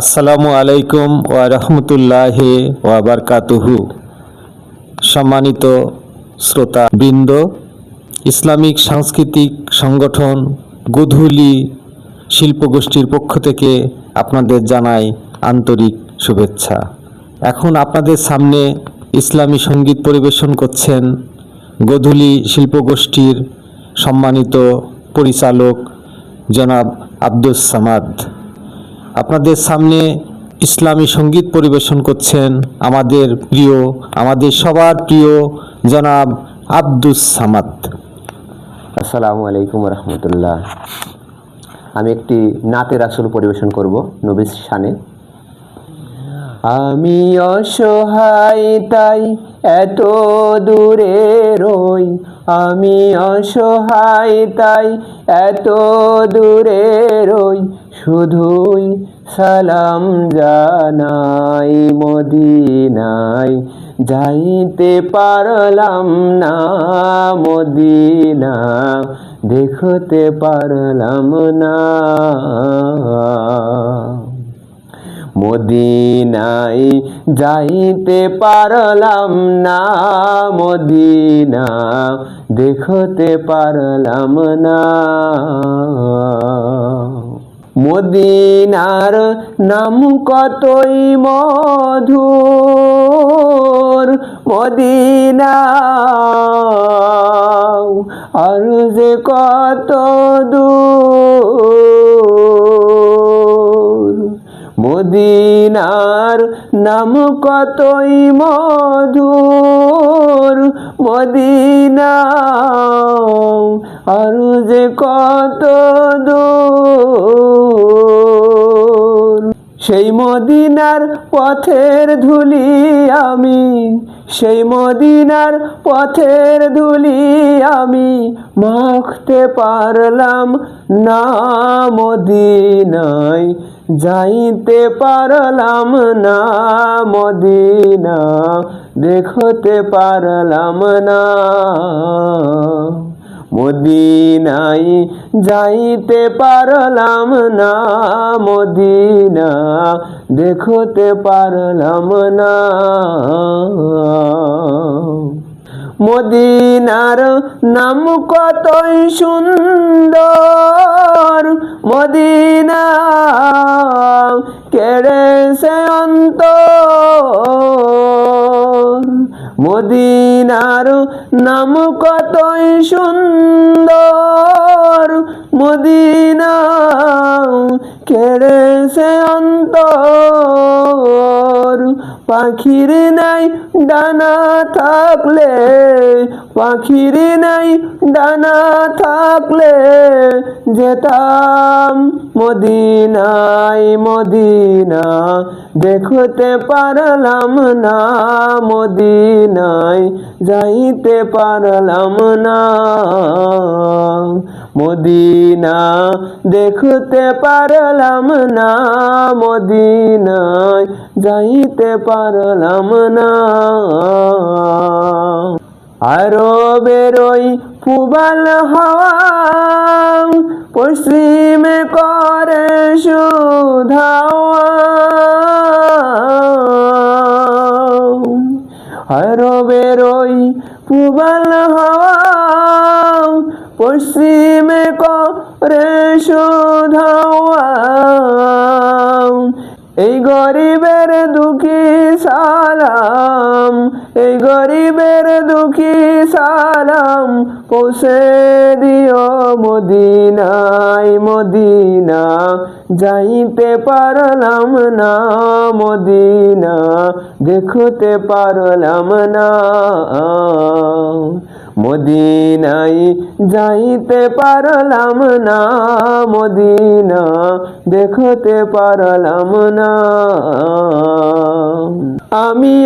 আসসালামু আলাইকুম ওয়া রহমতুল্লাহ ওয়া বারকাতুহু। সম্মানিত শ্রোতা বৃন্দ, ইসলামিক সাংস্কৃতিক সংগঠন গোধূলি শিল্পগোষ্ঠীর পক্ষ থেকে আপনাদের জানাই আন্তরিক শুভেচ্ছা। এখন আপনাদের সামনে ইসলামী সংগীত পরিবেশন করছেন গোধূলি শিল্পগোষ্ঠীর সম্মানিত পরিচালক জনাব আব্দুস সামাদ। আপনাদের সামনে ইসলামী সংগীত পরিবেশন করছেন আমাদের প্রিয়, আমাদের সবার প্রিয় জনাব আব্দুস সামাদ। আসসালামু আলাইকুম রহমতুল্লাহ আমি একটি নাতের আসল পরিবেশন করব নবীর শানে। আমি অসহায় তাই এত দূরে রই। আমি অসহায় তাই এত দূরে রই। শুধুই সালাম জানাই মদিনায়। যাইতে পারলাম না মদিনা, দেখতে পারলাম না। মদিনায় যাইতে পারলাম না মদিনা, দেখতে পারলাম না। মদিনার নাম কতই মধুর, মদিনা। আর যে কত দূর, মদিনার নাম কতই মধুর, মদিনা। আর যে কত সেই মদিনার পথের ধুলি আমি, সেই মদিনার পথের ধুলি আমি মাখতে পারলাম না মদিনায়, যাইতে পারলাম না মদিনা, দেখতে পারলাম না। মদিনায় যাইতে পারলাম না, মদিনা দেখতে পারলাম না। মদিনার নাম কতই সুন্দর, মদিনা কেড়েছে অন্তর। মদিনার নাম কতই সুন্দর। মদিনা কেড়েছে অন্তর পাখির নাই ডানা থাকলে, পাখির নাই ডানা থাকলে যেতাম মদিনায় মদিনা। দেখতে পারলাম না মদিনায়, যাইতে পারলাম না। মদিনা দেখতে পারলাম না, মদিনায় যাইতে পারলাম না। আরও বেরোই পুবাল হাওয়া পশ্চিমে করে সুধাওয়া আরও বেরোই পুবাল হাওয়া পশ্চিমে করে সুধাওয়া এই গরিবের দুঃখী সালাম, এই গরিবের দুঃখী সালাম পৌঁছে দিও মদিনায়, মদিনা, যাইতে পারলাম না মদিনা, দেখতে পারলাম না। মদিনায় যাইতে পারলাম না মদিনা দেখতে পারলাম না।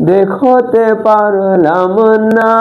দেখতে পারলাম না।